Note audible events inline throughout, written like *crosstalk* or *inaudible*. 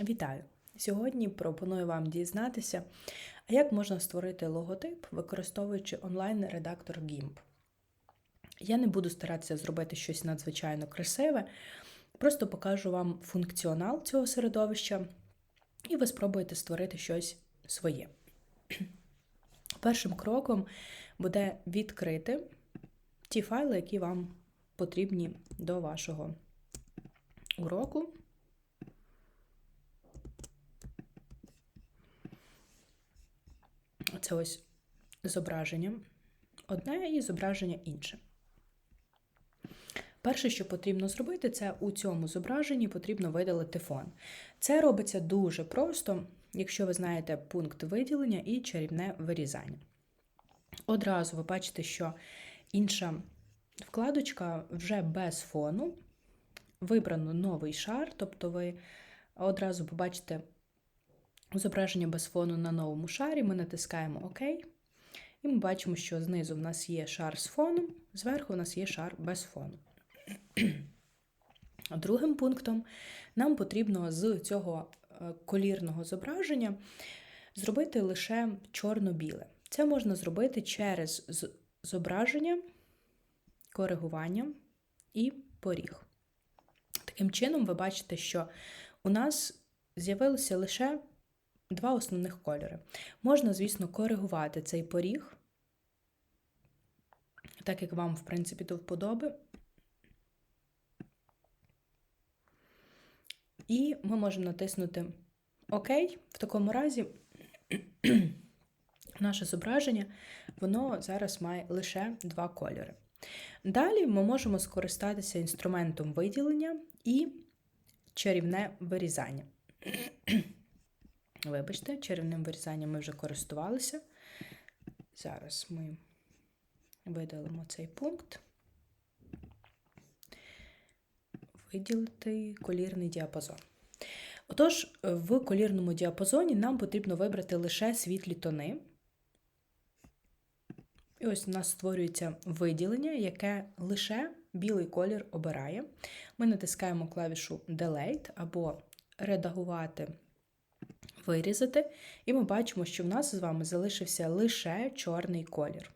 Вітаю! Сьогодні пропоную вам дізнатися, як можна створити логотип, використовуючи онлайн-редактор GIMP. Я не буду старатися зробити щось надзвичайно красиве, просто покажу вам функціонал цього середовища, і ви спробуєте створити щось своє. Першим кроком буде відкрити ті файли, які вам потрібні до вашого уроку. Це ось зображення одне і зображення інше. Перше, що потрібно зробити, це у цьому зображенні потрібно видалити фон. Це робиться дуже просто, якщо ви знаєте пункт виділення і чарівне вирізання. Одразу ви бачите, що інша вкладочка вже без фону. Вибрано новий шар, тобто ви одразу побачите зображення без фону на новому шарі, ми натискаємо ОК. І ми бачимо, що знизу в нас є шар з фоном, зверху у нас є шар без фону. Другим пунктом нам потрібно з цього е, колірного зображення зробити лише чорно-біле. Це можна зробити через зображення, коригування і поріг. Таким чином, ви бачите, що у нас з'явилося лише два основних кольори. Можна, звісно, коригувати цей поріг, так як вам, в принципі, до вподоби. І ми можемо натиснути ОК. В такому разі *clears throat* наше зображення, воно зараз має лише два кольори. Далі ми можемо скористатися інструментом виділення і чарівне вирізання. Вибачте, чарівним вирізанням ми вже користувалися. Зараз ми видалимо цей пункт. Виділити колірний діапазон. Отож, в колірному діапазоні нам потрібно вибрати лише світлі тони. І ось у нас створюється виділення, яке лише білий колір обирає. Ми натискаємо клавішу Delete або редагувати вирізати, і ми бачимо, що в нас з вами залишився лише чорний колір.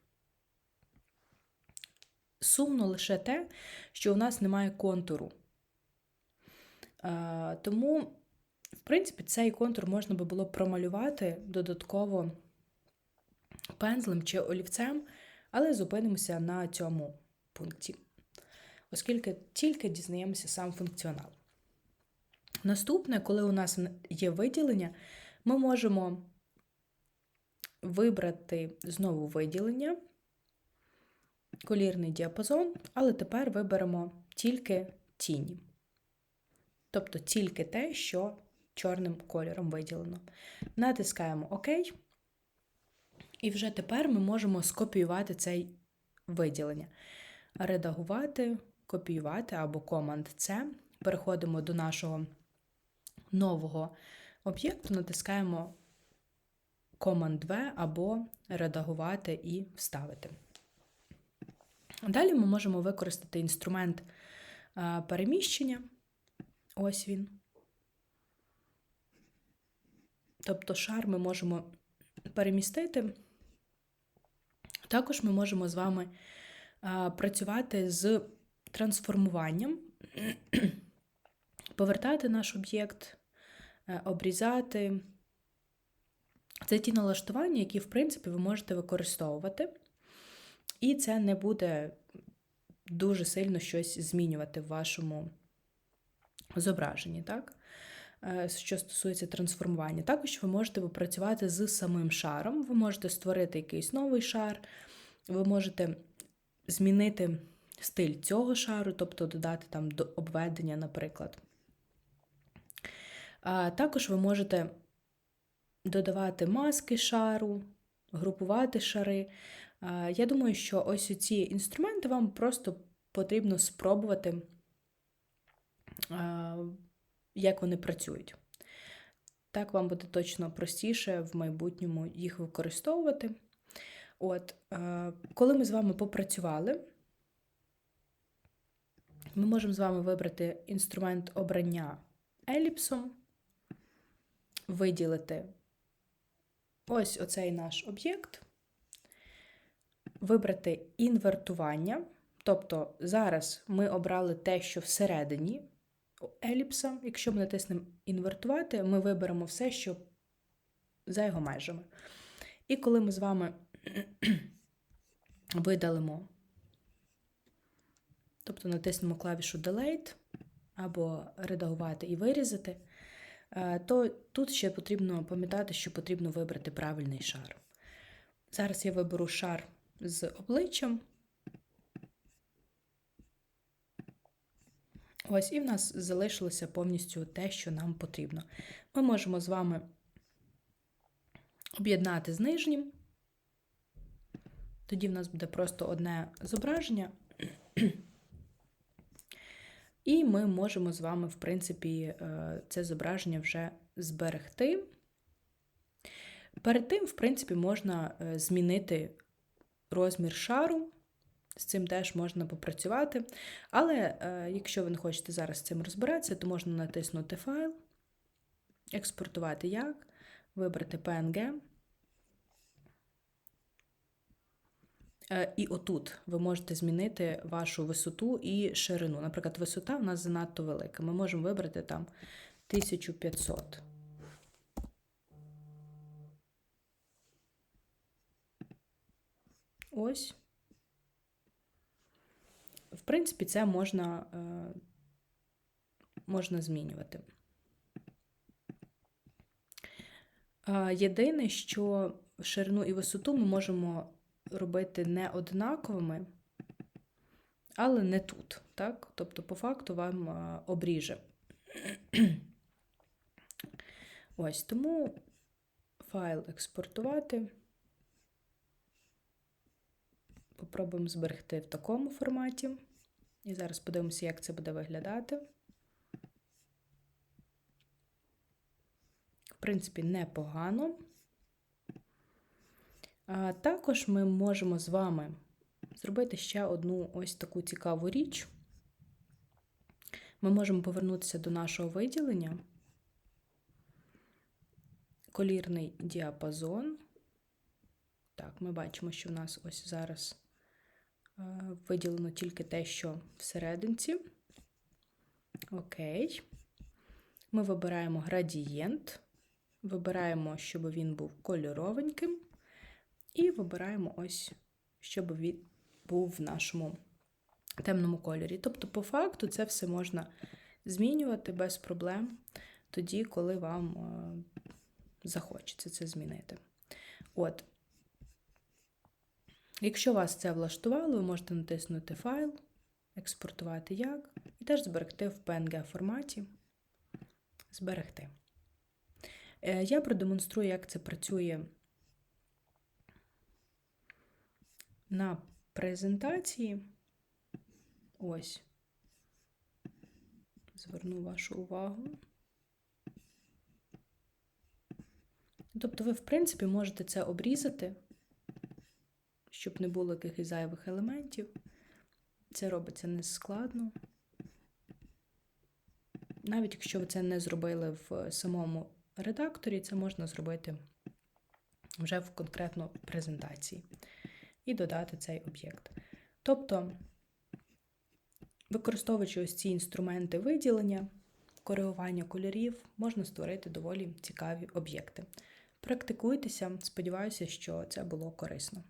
Сумно лише те, що у нас немає контуру. Тому, в принципі, цей контур можна би було промалювати додатково пензлем чи олівцем, але зупинимося на цьому пункті, оскільки тільки дізнаємося сам функціонал. Наступне, коли у нас є виділення, ми можемо вибрати знову виділення, колірний діапазон, але тепер виберемо тільки тіні. Тобто тільки те, що чорним кольором виділено. Натискаємо ОК. І вже тепер ми можемо скопіювати цей виділення. Редагувати, копіювати або команд С. Переходимо до нашого нового об'єкту, натискаємо Command V або редагувати і вставити. Далі ми можемо використати інструмент переміщення. Ось він. Тобто шар ми можемо перемістити. Також ми можемо з вами працювати з трансформуванням, повертати наш об'єкт, е, обрізати. Це ті налаштування, які, в принципі, ви можете використовувати. І це не буде дуже сильно щось змінювати в вашому зображенні, так? Е, що стосується трансформування. Також ви можете попрацювати з самим шаром, ви можете створити якийсь новий шар, ви можете змінити стиль цього шару, тобто додати там до обведення, наприклад. А Також ви можете додавати маски шару, групувати шари. Я думаю, що ось ці інструменти вам просто потрібно спробувати, як вони працюють. Так вам буде точно простіше в майбутньому їх використовувати. От, Коли ми з вами попрацювали, ми можемо з вами вибрати інструмент обрання еліпсом. Виділити ось оцей наш об'єкт, вибрати інвертування. Тобто зараз ми обрали те, що всередині еліпса. Якщо ми натиснемо інвертувати, ми виберемо все, що за його межами. І коли ми з вами *clears throat* видалимо, тобто натиснемо клавішу Delete або редагувати і вирізати, то тут ще потрібно пам'ятати, що потрібно вибрати правильний шар. Зараз я виберу шар з обличчям. Ось, і в нас залишилося повністю те, що нам потрібно. Ми можемо з вами об'єднати з нижнім. Тоді в нас буде просто одне зображення. І ми можемо з вами, в принципі, е, це зображення вже зберегти. Перед тим, в принципі, можна е, змінити розмір шару. З цим теж можна попрацювати. Але е, якщо ви не хочете зараз з цим розбиратися, то можна натиснути файл, експортувати як, вибрати PNG. І отут ви можете змінити вашу висоту і ширину. Наприклад, висота у нас занадто велика. Ми можемо вибрати там 1500. Ось. В принципі, це можна, е, можна змінювати. Єдине, що ширину і висоту ми можемо робити не однаковими, але не тут. так? Тобто, по факту вам обріже. *clears throat* Ось тому файл експортувати. Попробуємо зберегти в такому форматі. І зараз подивимося, як це буде виглядати. В принципі, непогано. А Також ми можемо з вами зробити ще одну ось таку цікаву річ. Ми можемо повернутися до нашого виділення, колірний діапазон. Так, ми бачимо, що в нас ось зараз виділено тільки те, що всерединці. Окей. Ми вибираємо градієнт, вибираємо, щоб він був кольоровеньким. І вибираємо ось, щоб він був в нашому темному кольорі. Тобто, по факту, це все можна змінювати без проблем, тоді, коли вам е, захочеться це змінити. От. Якщо вас це влаштувало, ви можете натиснути файл, експортувати як, і теж зберегти в PNG форматі. Зберегти. Е, я продемонструю, як це працює на презентації. Ось, зверну вашу увагу. Тобто, ви, в принципі, можете це обрізати, щоб не було якихось зайвих елементів. Це робиться нескладно. Навіть якщо ви це не зробили в самому редакторі, це можна зробити вже в конкретно презентації і додати цей об'єкт. Тобто, використовуючи ось ці інструменти виділення, коригування кольорів, можна створити доволі цікаві об'єкти. Практикуйтеся, сподіваюся, що це було корисно.